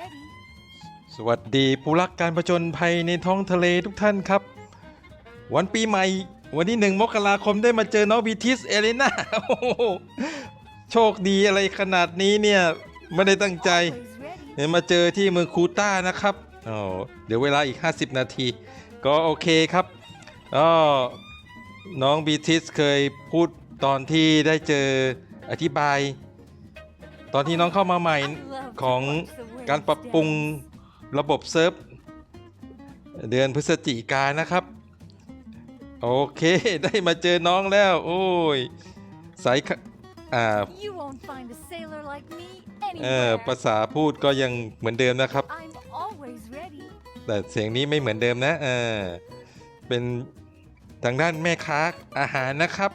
ready. สวัสดีผู้รักการผจญภัยในท้องทะเลทุกท่านครับ วันปีใหม่ วันที่หนึ่งมกราคมได้มาเจอน้องบีทิสเอเลนาโอ้โหโชคดีอะไรขนาดนี้เนี่ย ไม่ได้ตั้งใจ Always ready. เห็นมาเจอที่เมืองคูต้านะครับอ๋อเดี๋ยวเวลาอีก 50 นาที ก็โอเคครับอ๋อน้องบีทิสเคยพูดตอนที่ได้เจออธิบาย ตอนที่น้องเข้ามาใหม่ I love to ของ watch the waves การปรับปรุง dance. ระบบเซิร์ฟ เดือนพฤศจิกายนนะครับ โอเคได้มาเจอน้องแล้ว โอ้ยสายขะอ่า You won't find a sailor like me เออ anywhere. ภาษาพูดก็ยังเหมือนเดิมนะครับ I'm always ready. แต่เสียงนี้ไม่เหมือนเดิมนะเออเป็นทางด้านแม่ค้าอาหารนะครับ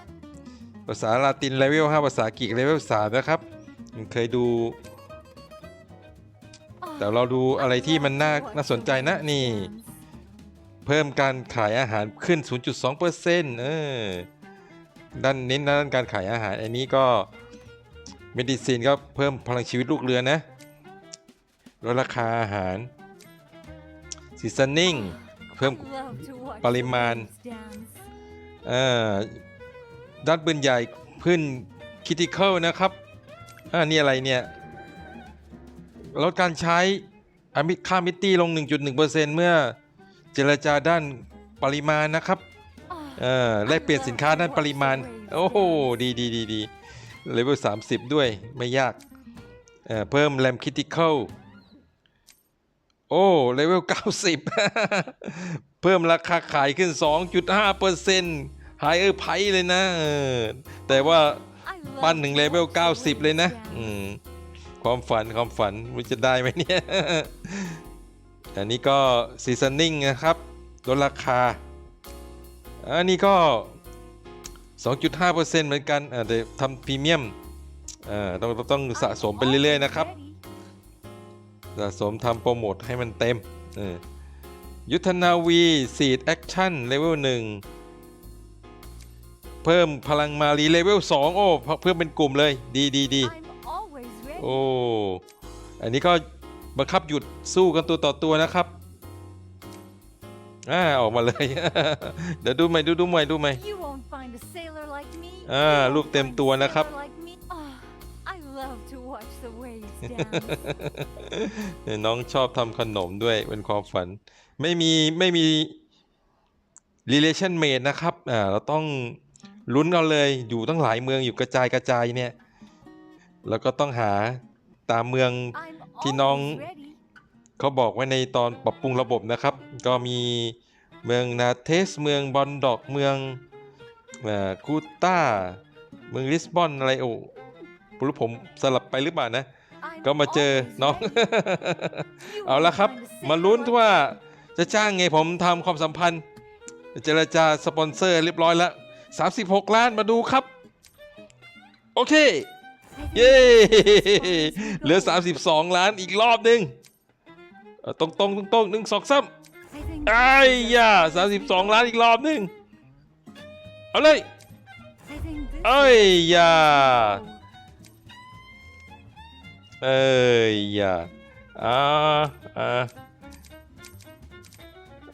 ภาษาลาตินเลเวล5ภาษาอังกฤษเลเวล3นะครับ เคยดู Oh, แต่เราดูอะไรที่มันน่าน่าสนใจนะนี่ เพิ่มการขายอาหารขึ้น 0.2%เออด้านเน้นด้านการขายอาหารอันนี้ก็เมดิซินก็เพิ่มพลังชีวิตลูกเรือนะลดราคาอาหารซีซันนิ่งเพิ่มปริมาณเอ่อด้านปืนใหญ่ขึ้นคิติคอลนะครับอ่านี่อะไรเนี่ย ลดการใช้อามิค่ามิตตี้ลง 1.1%เมื่อเจรจาด้านปริมาณนะครับ Oh, เออแลกเปลี่ยนสินค้าด้านปริมาณ โอ้โห ดีดีดีดีเลเวล30 ด้วย ไม่ยาก เอ่อเพิ่มแรมคิติคอลโอ้ เลเวล 90 เพิ่มราคาขายขึ้น 2.5%หายเออร์ไพเลยนะเออแต่ว่า I love ปั้นหนึ่ง to เลเวล watch the 90 เลยนะ waves อื dance. ม ความฝันความฝันว่าจะได้ไหมเนี่ย อันนี้ก็ซีซันนิ่งนะครับลดราคา อันนี้ก็ 2.5%เหมือนกันอ่าแต่ทำพรีเมียมอ่าต้องต้องสะสมไปเรื่อย ๆ นะครับ สะสมทำโปรโมทให้มันเต็ม ยุทธนาวีซีดแอคชั่นเลเวล1เพิ่มพลังมารีเลเวล2โอ้ เพิ่มเป็นกลุ่มเลย ดีดีดี อ้ อันนี้ก็บังคับหยุดสู้กันตัวต่อตัวนะครับอ่าออกมาเลย เดี๋ยวดูใหม่ดูดูใหม่ดูใหม่ You won't find a sailor like me. อ่า You won't รูปเต็ม find a ตัวนะครับ sailor like me. Ah, I love to watch the waves dance. น้องชอบทำขนมด้วยเป็นความฝัน ไม่มีไม่มี relation mate นะครับอ่าเราต้องลุ้นเอาเลยอยู่ตั้งหลายเมืองอยู่กระจายกระจายเนี่ย แล้วก็ต้องหาตามเมือง I'm ที่น้อง always ready. เขาบอกไว้ในตอนปรับปรุงระบบนะครับ ก็มีเมืองนาเทสเมืองบอนดอกเมืองเอ่อกูต้าเมืองลิสบอนอะไรโอ้ไม่รู้ผมสลับไปหรือเปล่านะ I'm ก็มาเจอ always น้อง ready. You เอาละ won't ครับ find a มา sailor ลุ้น like ว่าจะจ้างไงผมทำความสัมพันธ์ เจรจาสปอนเซอร์เรียบร้อยแล้ว 36 ล้านมาดูครับ โอเค I think เย้เหลือ 32 ล้านอีกรอบหนึ่งตรงตรงตรงตรงหนึ่งสองสาม I think ไอ้ this is ยา as far as we 32 go. ล้านอีกรอบหนึ่งเอาเลยเอ้ย is as ยาเอ้ยยาอ่าอ่า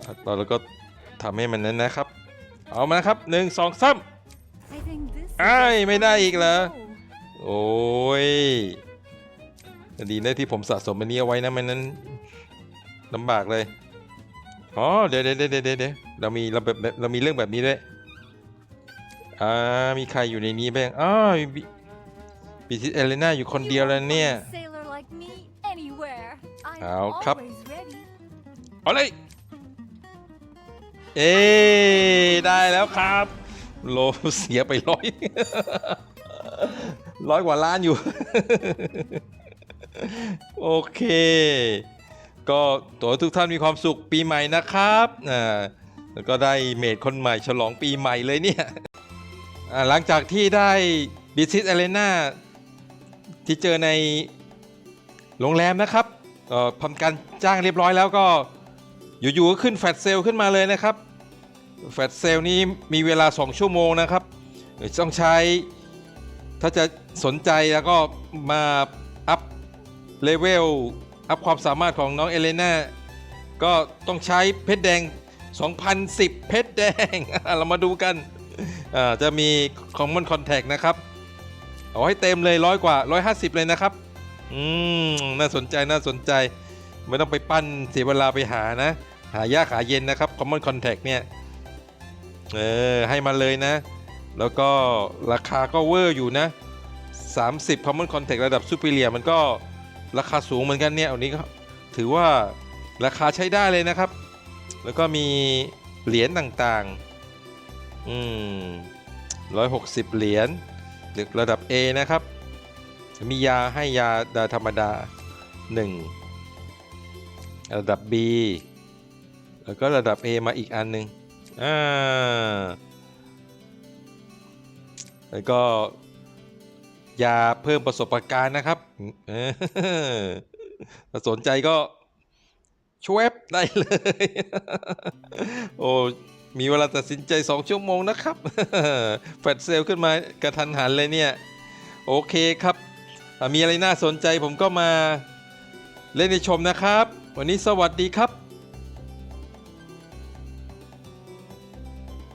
อะตอนเราก็ทำให้มันนั้นนะครับ เอามานะครับหนึ่งสองสาม I think this is ไอ้ไม่ได้อีกเหรอ โอ้ยดีนะที่ผมสะสมอันนี้เอาไว้นะมันนั้นลำบากเลย อ๋อเดี๋ยวเดี๋ยวเดี๋ยวเดี๋ยวเดี๋ยวเรามีเราแบบเรามีเรื่องแบบนี้ด้วย อ่า มีใครอยู่ในนี้บ้างอ๋อมีปีทิสเอเลน่าอยู่คนเดียวแล้วเนี่ย You won't find a sailor like me anywhere. I'm เอาครับ always ready. เอาเลย เอ้ได้แล้วครับ โลเสียไปร้อย ร้อยกว่าล้านอยู่ โอเค ก็ตัวทุกท่านมีความสุขปีใหม่นะครับอ่าแล้วก็ได้เมดคนใหม่ฉลองปีใหม่เลยเนี่ยอ่าหลังจากที่ได้บิซิสเอเลนาที่เจอในโรงแรมนะครับทำการจ้างเรียบร้อยแล้วก็อยู่ๆก็ขึ้นแฟลชเซลขึ้นมาเลยนะครับแฟลชเซลนี้มีเวลา 2 ชั่วโมงนะครับ ต้องใช้ ถ้าจะสนใจแล้วก็มาอัพเลเวลอัพความสามารถของน้องเอเลน่าก็ต้องใช้เพชรแดง 2010 เพชรแดง เรามาดูกันจะมี Common Contact นะครับ เอาให้เต็มเลยร้อยกว่า 150 เลยนะครับ อืม น่าสนใจน่าสนใจ ไม่ต้องไปปั้นเสียเวลาไปหานะ หายากหาเย็นนะครับ Common Contact เนี่ย เออ ให้มาเลยนะ แล้วก็ราคาก็เวอร์อยู่นะ 30 Common Contact ระดับ Superior มันก็ราคาสูงเหมือนกันเนี่ยอันนี้ก็ถือว่าราคาใช้ได้เลยนะครับ แล้วก็มีเหรียญต่างๆ อืม160เหรียญระดับ A นะครับ มียาให้ยาดาธรรมดา 1 ระดับ B แล้วก็ระดับ A มาอีกอันหนึ่งอ่า แล้วก็ยาเพิ่มประสบการณ์นะครับถ้าสนใจก็ชวบได้เลย โอ้มีเวลาตัดสินใจ 2 ชั่วโมงนะครับ แฟดเซลขึ้นมากระทันหันเลยเนี่ย โอเคครับ มีอะไรน่าสนใจผมก็มาเล่นในชมนะครับ วันนี้สวัสดีครับ